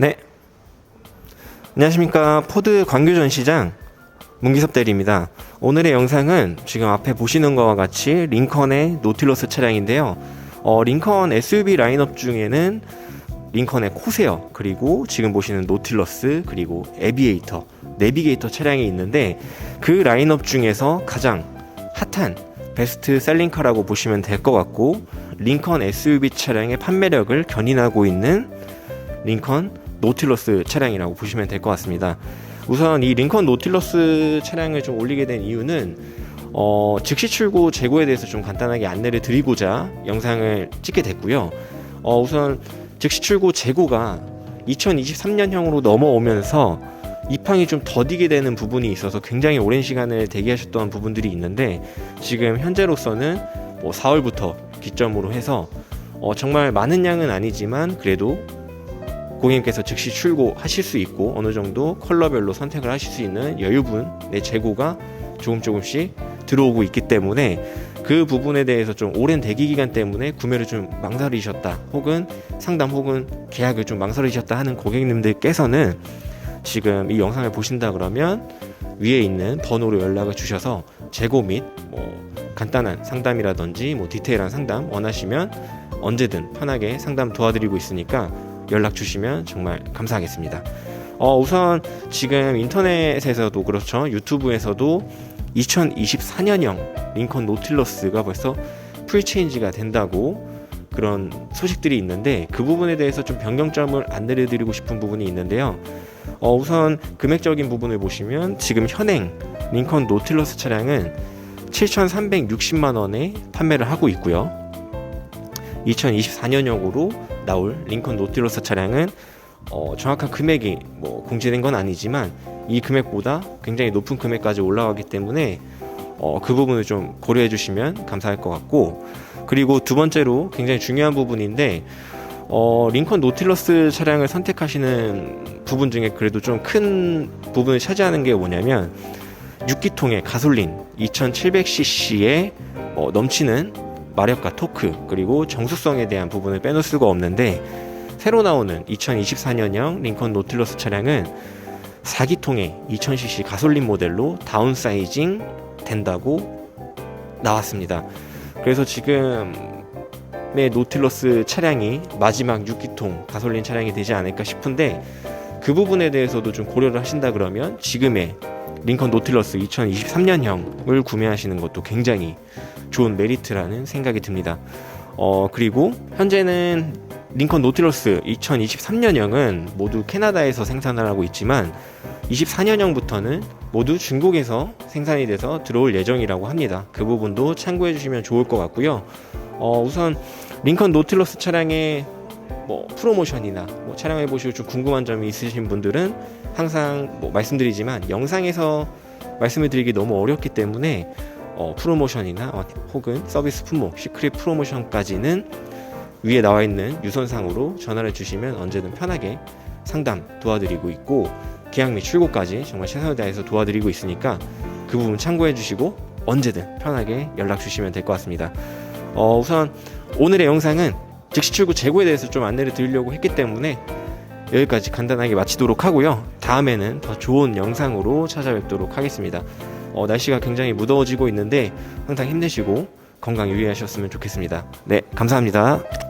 네. 안녕하십니까. 포드 광교 전시장 문기섭 대리입니다. 오늘의 영상은 지금 앞에 보시는 것과 같이 링컨의 노틸러스 차량인데요. 어, 링컨 SUV 라인업 중에는 링컨의 코세어, 그리고 지금 보시는 노틸러스, 그리고 에비에이터, 내비게이터 차량이 있는데 그 라인업 중에서 가장 핫한 베스트 셀링카라고 보시면 될 것 같고 링컨 SUV 차량의 판매력을 견인하고 있는 링컨 노틸러스 차량이라고 보시면 될 것 같습니다. 우선 이 링컨 노틸러스 차량을 좀 올리게 된 이유는 어, 즉시 출고 재고에 대해서 좀 간단하게 안내를 드리고자 영상을 찍게 됐고요. 어, 우선 즉시 출고 재고가 2023년형으로 넘어오면서 입항이 좀 더디게 되는 부분이 있어서 굉장히 오랜 시간을 대기하셨던 부분들이 있는데 지금 현재로서는 뭐 4월부터 기점으로 해서 어, 정말 많은 양은 아니지만 그래도 고객님께서 즉시 출고하실 수 있고 어느 정도 컬러별로 선택을 하실 수 있는 여유분의 재고가 조금 조금씩 들어오고 있기 때문에 그 부분에 대해서 좀 오랜 대기 기간 때문에 구매를 좀 망설이셨다 혹은 상담 혹은 계약을 좀 망설이셨다 하는 고객님들께서는 지금 이 영상을 보신다 그러면 위에 있는 번호로 연락을 주셔서 재고 및 뭐 간단한 상담이라든지 뭐 디테일한 상담 원하시면 언제든 편하게 상담 도와드리고 있으니까 연락 주시면 정말 감사하겠습니다. 어, 우선 지금 인터넷에서도 그렇죠. 유튜브에서도 2024년형 링컨 노틸러스가 벌써 풀체인지가 된다고 그런 소식들이 있는데 그 부분에 대해서 좀 변경점을 안내를 드리고 싶은 부분이 있는데요. 어, 우선 금액적인 부분을 보시면 지금 현행 링컨 노틸러스 차량은 7,360만 원에 판매를 하고 있고요. 2024년형으로 나올 링컨 노틸러스 차량은 어, 정확한 금액이 뭐 공지된 건 아니지만 이 금액보다 굉장히 높은 금액까지 올라가기 때문에 어, 그 부분을 좀 고려해 주시면 감사할 것 같고 그리고 두 번째로 굉장히 중요한 부분인데 어, 링컨 노틸러스 차량을 선택하시는 부분 중에 그래도 좀 큰 부분을 차지하는 게 뭐냐면 6기통의 가솔린 2700cc의 어, 넘치는 마력과 토크 그리고 정수성에 대한 부분을 빼놓을 수가 없는데 새로 나오는 2024년형 링컨 노틸러스 차량은 4기통의 2000cc 가솔린 모델로 다운사이징 된다고 나왔습니다. 그래서 지금의 노틸러스 차량이 마지막 6기통 가솔린 차량이 되지 않을까 싶은데 그 부분에 대해서도 좀 고려를 하신다 그러면 지금의 링컨 노틸러스 2023년형을 구매하시는 것도 굉장히 좋은 메리트라는 생각이 듭니다. 어, 그리고 현재는 링컨 노틸러스 2023년형은 모두 캐나다에서 생산을 하고 있지만 24년형부터는 모두 중국에서 생산이 돼서 들어올 예정이라고 합니다. 그 부분도 참고해 주시면 좋을 것 같고요. 어, 우선 링컨 노틸러스 차량의 뭐 프로모션이나 뭐 촬영해 보시고 좀 궁금한 점이 있으신 분들은 항상 뭐 말씀드리지만 영상에서 말씀을 드리기 너무 어렵기 때문에 어, 프로모션이나 어, 혹은 서비스 품목, 시크릿 프로모션까지는 위에 나와 있는 유선상으로 전화를 주시면 언제든 편하게 상담 도와드리고 있고 계약 및 출고까지 정말 최선을 다해서 도와드리고 있으니까 그 부분 참고해 주시고 언제든 편하게 연락 주시면 될 것 같습니다. 어, 우선 오늘의 영상은 즉시 출고 재고에 대해서 좀 안내를 드리려고 했기 때문에 여기까지 간단하게 마치도록 하고요. 다음에는 더 좋은 영상으로 찾아뵙도록 하겠습니다. 어, 날씨가 굉장히 무더워지고 있는데 항상 힘내시고 건강 유의하셨으면 좋겠습니다. 네, 감사합니다.